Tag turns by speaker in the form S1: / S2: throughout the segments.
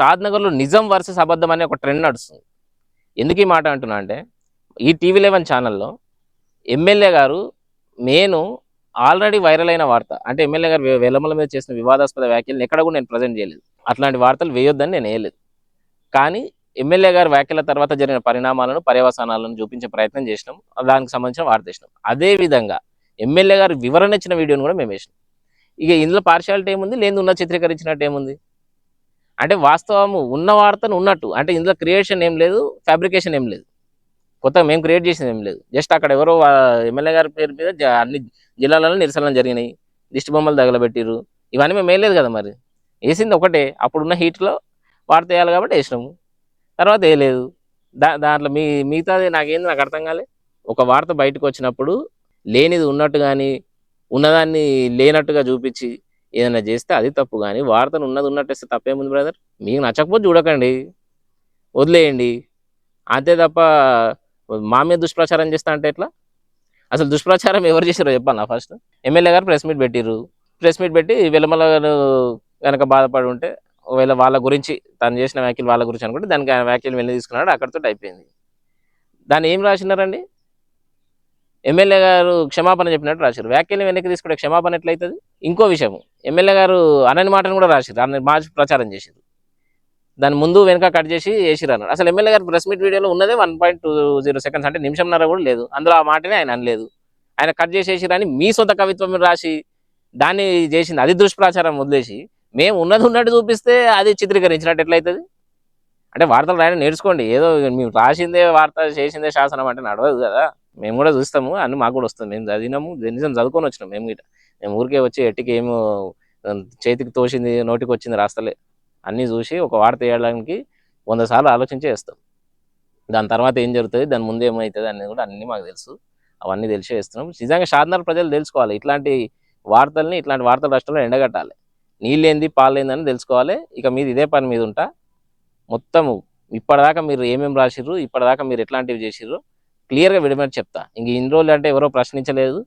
S1: షాద్ నగర్లో నిజం వర్సెస్ అబద్ధం అనే ఒక ట్రెండ్ నడుస్తుంది. ఎందుకు ఈ మాట అంటున్నా అంటే ఈ టీవీ లెవెన్ ఛానల్లో ఎమ్మెల్యే గారు నేను ఆల్రెడీ వైరల్ అయిన వార్త అంటే ఎమ్మెల్యే గారు వెలమల మీద చేసిన వివాదాస్పద వ్యాఖ్యలను ఎక్కడ కూడా నేను ప్రజెంట్ చేయలేదు. అట్లాంటి వార్తలు వేయొద్దని నేను వేయలేదు. కానీ ఎమ్మెల్యే గారి వ్యాఖ్యల తర్వాత జరిగిన పరిణామాలను పర్యవసానాలను చూపించే ప్రయత్నం చేసినాం. దానికి సంబంధించిన వార్త వేసినాం. అదే విధంగా ఎమ్మెల్యే గారు వివరణ ఇచ్చిన వీడియోని కూడా మేము వేసినాం. ఇక ఇందులో పార్షాలిటీ ఏముంది? లేదు ఉన్న చిత్రీకరించినట్టు ఏముంది? అంటే వాస్తవము ఉన్న వార్తను ఉన్నట్టు. అంటే ఇందులో క్రియేషన్ ఏం లేదు ఫ్యాబ్రికేషన్ ఏం లేదు. కొత్తగా మేము క్రియేట్ చేసింది ఏం లేదు. జస్ట్ అక్కడ ఎవరో ఎమ్మెల్యే గారి పేరు మీద అన్ని జిల్లాలలో నిరసనలు జరిగినాయి. దిష్టి బొమ్మలు తగలబెట్టిర్రు. ఇవన్నీ మేము వేయలేదు కదా మరి. వేసింది ఒకటే. అప్పుడున్న హీట్లో వార్త వేయాలి కాబట్టి వేసినాము. తర్వాత వేయలేదు. దా దాంట్లో మీ మిగతాది నాకేంది నాకు అర్థం కాలే. ఒక వార్త బయటకు వచ్చినప్పుడు లేనిది ఉన్నట్టు కానీ ఉన్నదాన్ని లేనట్టుగా చూపించి ఏదైనా చేస్తే అది తప్పు. కానీ వార్తను ఉన్నది ఉన్నట్టేస్తే తప్పేముంది బ్రదర్ మీకు నచ్చకపోతే చూడకండి. వదిలేయండి. అంతే తప్ప మా మీద దుష్ప్రచారం చేస్తా అంటే ఎట్లా? అసలు దుష్ప్రచారం ఎవరు చేశారో చెప్పాలా ఫస్ట్ ఎమ్మెల్యే గారు ప్రెస్ మీట్ పెట్టిరు ప్రెస్ మీట్ పెట్టి వెలమల కనుక బాధపడి ఉంటే ఒకవేళ వాళ్ళ గురించి తను చేసిన వ్యాఖ్యలు వాళ్ళ గురించి అనుకుంటే దానికి ఆయన వ్యాఖ్యలు వెళ్ళి తీసుకున్నాడు అక్కడితో అయిపోయింది. దాన్ని ఏం రాసినారండి? ఎమ్మెల్యే గారు క్షమాపణ చెప్పినట్టు రాశారు. వ్యాఖ్యలు వెనక్కి తీసుకుంటే క్షమాపణ ఎట్లయితుంది? ఇంకో విషయం ఎమ్మెల్యే గారు అనని మాటను కూడా రాశారు. అన్న మార్చి ప్రచారం చేశారు. దాని ముందు వెనక కట్ చేసి వేసిరు అన్నారు. అసలు ఎమ్మెల్యే గారు ప్రెస్ మీట్ వీడియోలో ఉన్నదే one point two zero seconds. అంటే నిమిషంన్నర కూడా లేదు. అందులో ఆ మాటనే ఆయన అనలేదు. ఆయన కట్ చేసేసిరని మీ సొంత కవిత్వం రాసి దాన్ని చేసింది. అది దుష్ప్రచారం వదిలేసి మేము ఉన్నది ఉన్నట్టు చూపిస్తే అది చిత్రీకరించినట్టు ఎట్లయితుంది? అంటే వార్తలు రాయడం నేర్చుకోండి. ఏదో మేము రాసిందే వార్త చేసిందే శాసనం అంటే నడవదు కదా. మేము కూడా చూస్తాము అన్ని మాకు కూడా వస్తుంది. మేము చదివినాము నిజం చదువుకొని వచ్చినాం మేము గిట్ట. మేము ఊరికే వచ్చి ఎట్టికి ఏమో చేతికి తోసింది నోటికి వచ్చింది రాస్తలే. అన్నీ చూసి ఒక వార్త వేయడానికి వంద సార్లు ఆలోచించి వేస్తాం దాని తర్వాత ఏం జరుగుతుంది దాని ముందు ఏమవుతుంది అనేది కూడా అన్నీ మాకు తెలుసు. అవన్నీ తెలిసి వేస్తున్నాం నిజంగా షాద్నగర్ ప్రజలు తెలుసుకోవాలి. ఇట్లాంటి వార్తల్ని ఇట్లాంటి వార్తల రాష్ట్రంలో ఎండగట్టాలి. నీళ్ళేంది ఏంది పాలేందని తెలుసుకోవాలి. ఇక మీది ఇదే పని మీద ఉంటా. మొత్తము ఇప్పటిదాకా మీరు ఏమేమి రాసిర్రు ఇప్పటిదాకా మీరు ఎట్లాంటివి చేసిర్రు క్లియర్గా విడమని చెప్తా. ఇంక ఇన్ని రోజులు అంటే ఎవరో ప్రశ్నించలేదు.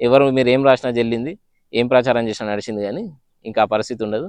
S1: ఎవరు మీరు ఏం రాసినా చెల్లింది ఏం ప్రచారం చేసినా నడిచింది కానీ ఇంకా ఆ పరిస్థితి ఉండదు.